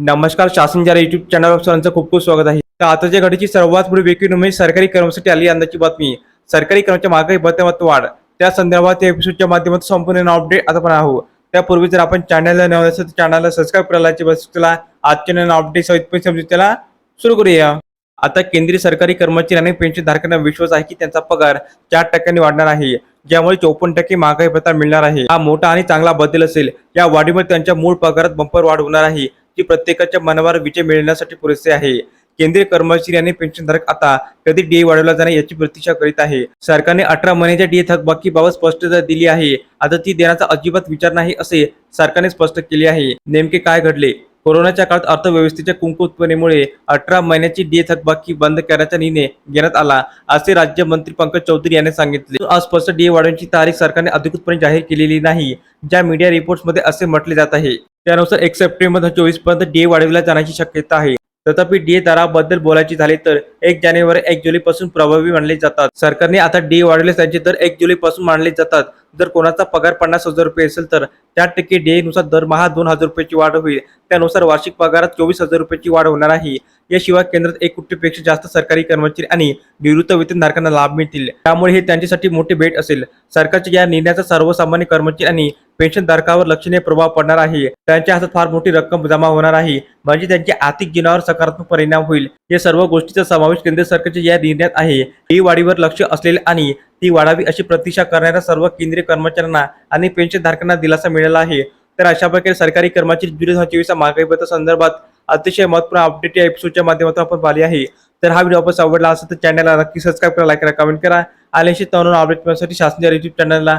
नमस्कार शासन जरा युट्यूब चॅनलवर सर्वांचं खूप खूप स्वागत आहे. तर आताच्या घडीची सर्वात पुढे वेगळी म्हणजे सरकारी कर्मचारी आली यंदाची बातमी. सरकारी कर्मचारी महागाई भत्त्यामत वाढ. त्या संदर्भात या एपिसोडच्या माध्यमातून संपूर्ण अपडेट आता पण आहोत. त्यापूर्वी जर आपण चॅनलला नवीन असेल तर चॅनलला सबस्क्राईब करायला बसला आजच्या नवीन अपडेट सहित समजून त्याला सुरू करूया. आता केंद्रीय सरकारी कर्मचारी आणि पेन्शन धारकांना विश्वास आहे की त्यांचा पगार चार टक्क्यांनी वाढणार आहे. ज्यामुळे चौपन्न टक्के महागाई भत्ता मिळणार आहे. हा मोठा आणि चांगला बदल असेल. या वाढीमुळे त्यांच्या मूळ पगारात बंपर वाढ होणार आहे. जी प्रत्येकाच्या मनावर विजय मिळण्यासाठी पुरेसे आहे. केंद्रीय कर्मचारी आणि पेन्शनधारक आता कधी डीए वाढवला जाणार याची प्रतीक्षा करीत आहे. सरकारने अठरा महिन्याच्या डीए थकबाकीबाबत स्पष्टता दिली आहे आता ती देण्याचा अजिबात विचार नाही असे सरकारने स्पष्ट केले आहे. नेमके काय घडले? कोरोनाच्या काळात अर्थव्यवस्थेच्या कुंकुत्पनेमुळे अठरा महिन्याची डीए थकबाकी बंद करण्याचा निर्णय घेण्यात आला असे राज्यमंत्री पंकज चौधरी यांनी सांगितले. अस्पष्ट डीए वाढवण्याची तारीख सरकारने अधिकृतपणे जाहीर केलेली नाही ज्या मीडिया रिपोर्ट्समध्ये असे म्हटले जात आहे. त्यानुसार एक सप्टेंबर चोवीसपर्यंत डीए वाढविला जाण्याची शक्यता आहे. तथापि डीए दराबद्दल बोलायचे झाले तर एक जानेवारी एक जुलै पासून प्रभावी मानले जातात. सरकारने आता डीए वाढवले त्यांचे दर एक जुलै पासून मानले जातात. जर कोणाचा पगार पन्नास हजार रुपये असेल तर त्या टक्के डीए नुसार दरमहा दोन हजार रुपयाची वाढ होईल. त्यानुसार वार्षिक पगारात चोवीस हजार रुपयाची वाढ होणार आहे. याशिवाय केंद्रात एक कोटीपेक्षा जास्त सरकारी कर्मचारी आणि निवृत्त वेतनधारकांना लाभ मिळतील. त्यामुळे हे त्यांच्यासाठी मोठी भेट असेल. सरकारच्या या निर्णयाचा सर्वसामान्य कर्मचारी आणि पेन्शनधारकावर लक्षणीय प्रभाव पडणार आहे. त्यांच्या हातात फार मोठी रक्कम जमा होणार आहे. म्हणजे त्यांच्या आर्थिक जीवनावर सकारात्मक परिणाम होईल. या सर्व गोष्टीचा समावेश केंद्र सरकारच्या या निर्णयात आहे. ही वाढीवर लक्ष असलेले आणि ती वाढावी अशी प्रतीक्षा करणाऱ्या सर्व केंद्रीय कर्मचाऱ्यांना आणि पेन्शनधारकांना दिलासा मिळाला आहे. तर अशा प्रकारे सरकारी कर्मचारी जुलै दोन हजार चोवीसच्या संदर्भात अतिशय महत्त्वपूर्ण अपडेट या एपिसोडच्या माध्यमातून आपण पाहिली आहे. तर हा व्हिडिओ आपण आवडला असेल तर चॅनलला नक्की सबस्क्राईब करा लाईक करा कमेंट करा. आणि अशी तरुण अपडेट मिळण्यासाठी शासनाच्या युट्यूब चॅनलला